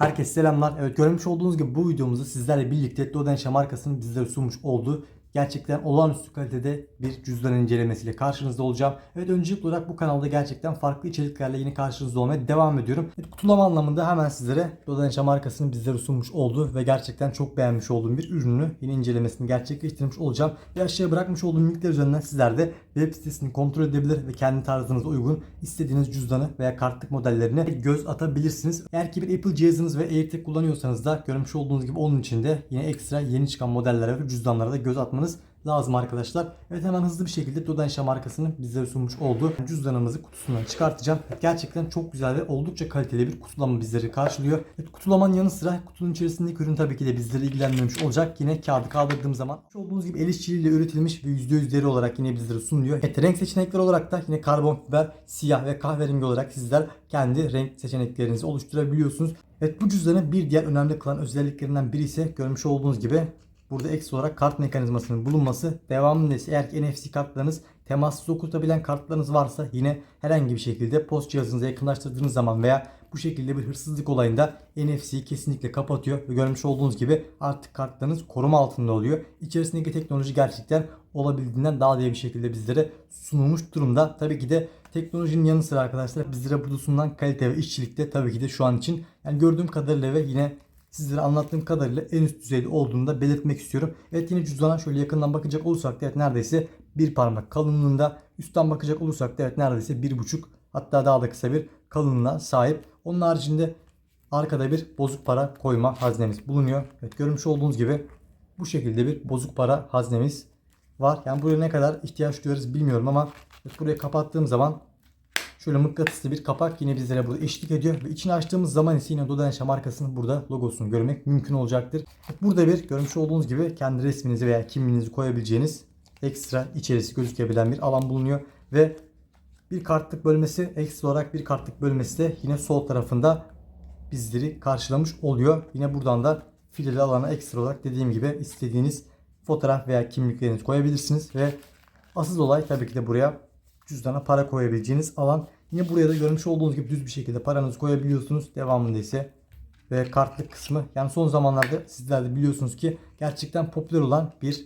Herkese selamlar. Evet görmüş olduğunuz gibi bu videomuzda sizlerle birlikte Dodenşe markasının bizlere sunmuş olduğu gerçekten olağanüstü kalitede bir cüzdan incelemesiyle karşınızda olacağım. Evet öncelikli olarak bu kanalda gerçekten farklı içeriklerle yine karşınızda olmaya devam ediyorum. Evet, kutulama anlamında hemen sizlere Dodenşe markasının bizlere sunmuş olduğu ve gerçekten çok beğenmiş olduğum bir ürünü yine incelemesini gerçekleştirmiş olacağım. Ve aşağıya bırakmış olduğum linkler üzerinden sizler de web sitesini kontrol edebilir ve kendi tarzınıza uygun istediğiniz cüzdanı veya kartlık modellerine göz atabilirsiniz. Eğer ki bir Apple cihazınız ve AirTag kullanıyorsanız da görmüş olduğunuz gibi onun içinde yine ekstra yeni çıkan modellere ve cüzdanlara da göz atmanız lazım arkadaşlar. Evet hemen hızlı bir şekilde Dodansha markasının bizlere sunmuş olduğu cüzdanımızı kutusundan çıkartacağım. Gerçekten çok güzel ve oldukça kaliteli bir kutulama bizleri karşılıyor. Evet, kutulamanın yanı sıra kutunun içerisindeki ürün tabii ki de bizleri ilgilenmemiş olacak. Yine kağıdı kaldırdığım zaman olduğunuz gibi el işçiliğiyle üretilmiş ve %100 deri olarak yine bizlere sunuluyor. Evet, renk seçenekleri olarak da yine karbon fiber, siyah ve kahverengi olarak sizler kendi renk seçeneklerinizi oluşturabiliyorsunuz. Evet bu cüzdanın bir diğer önemli kılan özelliklerinden biri ise görmüş olduğunuz gibi Burada ekstra olarak kart mekanizmasının bulunması. Devamında ise eğer ki NFC kartlarınız temassız okutabilen kartlarınız varsa yine herhangi bir şekilde post cihazınıza yakınlaştırdığınız zaman veya bu şekilde bir hırsızlık olayında NFC'yi kesinlikle kapatıyor ve görmüş olduğunuz gibi artık kartlarınız koruma altında oluyor. İçerisindeki teknoloji gerçekten olabildiğinden daha iyi bir şekilde bizlere sunulmuş durumda. Tabii ki de teknolojinin yanı sıra arkadaşlar bizlere burada sunulan kalite ve işçilikte tabii ki de şu an için yani gördüğüm kadarıyla ve yine sizlere anlattığım kadarıyla en üst düzeyde olduğunu da belirtmek istiyorum. Evet yine cüzdana şöyle yakından bakacak olursak da evet neredeyse bir parmak kalınlığında. Üstten bakacak olursak da evet neredeyse bir buçuk hatta daha da kısa bir kalınlığa sahip. Onun haricinde arkada bir bozuk para koyma haznemiz bulunuyor. Evet görmüş olduğunuz gibi bu şekilde bir bozuk para haznemiz var. Yani buraya ne kadar ihtiyaç duyarız bilmiyorum ama evet, burayı kapattığım zaman Şöyle mıknatıslı bir kapak yine bizlere burada eşlik ediyor. Ve içini açtığımız zaman ise yine Dodenşa markasının burada logosunu görmek mümkün olacaktır. Burada bir görmüş olduğunuz gibi kendi resminizi veya kimliğinizi koyabileceğiniz ekstra içerisi gözükebilen bir alan bulunuyor. Ve bir kartlık bölmesi ekstra olarak bir kartlık bölmesi de yine sol tarafında bizleri karşılamış oluyor. Yine buradan da fileli alana ekstra olarak dediğim gibi istediğiniz fotoğraf veya kimliklerinizi koyabilirsiniz. Ve asıl olay tabii ki de buraya cüzdana para koyabileceğiniz alan. Yine buraya da görmüş olduğunuz gibi düz bir şekilde paranızı koyabiliyorsunuz. Devamında ise ve kartlık kısmı. Yani son zamanlarda sizler de biliyorsunuz ki gerçekten popüler olan bir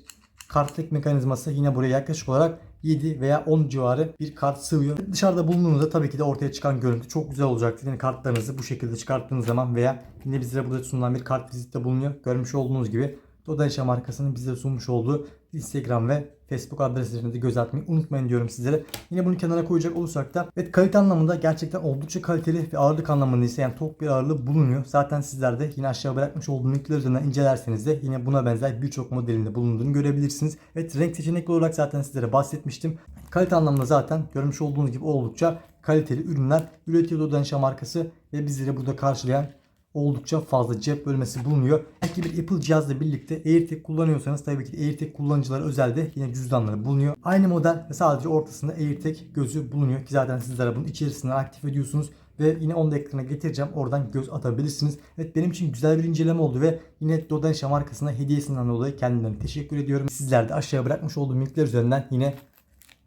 kartlık mekanizması. Yine buraya yaklaşık olarak 7 veya 10 civarı bir kart sığıyor. Dışarıda bulunduğunuzda tabii ki de ortaya çıkan görüntü çok güzel olacaktır. Yani kartlarınızı bu şekilde çıkarttığınız zaman veya yine bizlere burada sunulan bir kart vizitte bulunuyor. Görmüş olduğunuz gibi Dodaşa markasının bize sunmuş olduğu Instagram ve Facebook adreslerine de göz atmayı unutmayın diyorum sizlere. Yine bunu kenara koyacak olursak da evet kalite anlamında gerçekten oldukça kaliteli ve ağırlık anlamında ise yani tok bir ağırlığı bulunuyor. Zaten sizler de yine aşağı bırakmış olduğum linkler üzerinden incelerseniz de yine buna benzer birçok modelinde bulunduğunu görebilirsiniz. Evet renk seçenekli olarak zaten sizlere bahsetmiştim. Kalite anlamında zaten görmüş olduğunuz gibi oldukça kaliteli ürünler üretiyor Dodansha markası ve bizleri burada karşılayan oldukça fazla cep bölmesi bulunuyor. Belki bir Apple cihazla birlikte AirTag kullanıyorsanız tabii ki AirTag kullanıcılara özel de yine cüzdanları bulunuyor. Aynı model ve sadece ortasında AirTag gözü bulunuyor ki zaten sizlere bunu içerisinden aktif ediyorsunuz ve yine onu da ekrana getireceğim. Oradan göz atabilirsiniz. Evet benim için güzel bir inceleme oldu ve yine Dodansha markasına hediyesinden dolayı kendilerine teşekkür ediyorum. Sizler de aşağıya bırakmış olduğum linkler üzerinden yine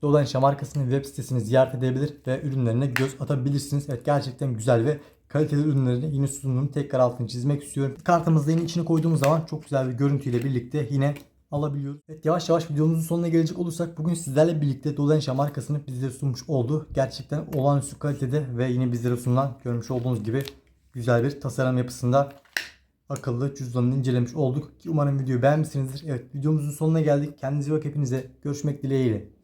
Dodansha markasının web sitesini ziyaret edebilir ve ürünlerine göz atabilirsiniz. Evet gerçekten güzel ve kaliteli ürünlerini yine sunumunu tekrar altını çizmek istiyorum. Kartımızda yine içine koyduğumuz zaman çok güzel bir görüntüyle birlikte yine alabiliyoruz. Evet yavaş yavaş videomuzun sonuna gelecek olursak bugün sizlerle birlikte Dolenşa markasını bizlere sunmuş oldu. Gerçekten olağanüstü kalitede ve yine bizlere sunulan görmüş olduğunuz gibi güzel bir tasarım yapısında akıllı cüzdanını incelemiş olduk. Ki umarım videoyu beğenmişsinizdir. Evet videomuzun sonuna geldik. Kendinize iyi bakın hepinize. Görüşmek dileğiyle.